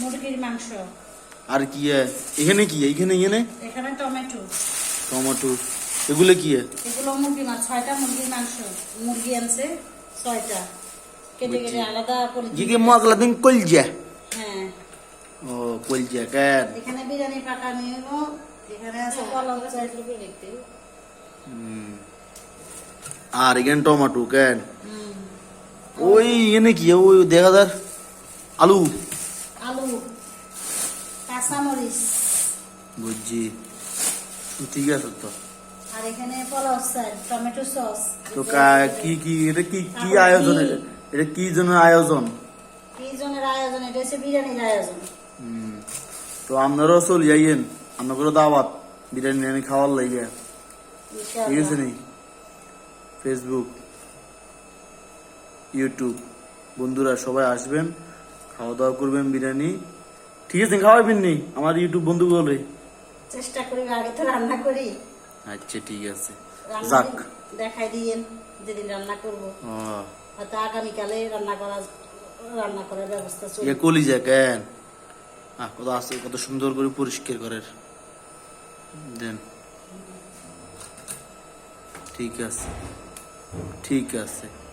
মুরগির মাংস। আর কি? এখানে কি এখানে এখানে? এখানে টমেটো। টমেটো। এগুলো কি এগুলো মুরগি মাছ ছয়টা মুরগির মাংস। মুরগি আনছে ছয়টা। কেটে কেটে আলাদা করে কি মগলা দিন কলজা। হ্যাঁ। ও কলজা কেন? এখানে বিরিয়ানি পাকা নিয়ে এখানে আছে পোলাও চাল হুম। আর এখানে টমেটো কেন। ওই এনে কি ওই দেখা যার আলু। আলু কাঁচামরিচ। বুঝছি। ঠিক আছে তো। আর এখানে পোলাও চাল টমেটো সস। তো কি কি এটা কি কি আয়োজন? এটা? এটা কি জন্য আয়োজন? এই জনের আয়োজন এটা হচ্ছে বিরিয়ানির আয়োজন। তো আপনারাও চলে যাইয়েন দাওয়াত বিরিয়ানি নিয়ে খাওয়ার লাগে ঠিক আছে নি? ফেসবুক ইউটিউব বন্ধুরা সবাই আসবেন। খাওয়া দাওয়া করবেন বিরিয়ানি। ঠিক আছে খাওয়াবেন নি আমার ইউটিউব বন্ধু বলে। চেষ্টা করি আগে তো রান্না করি। আচ্ছা ঠিক আছে। যাক। দেখাই দিয়েন যেদিন রান্না করব। ও, হয়তো আগামীকালে রান্না করা রান্না করার ব্যবস্থা এ চলবে কলিজা কেন? আহ, কত আছে কত সুন্দর করে পরিষ্কার করার দেন। ঠিক আছে। ঠিক আছে।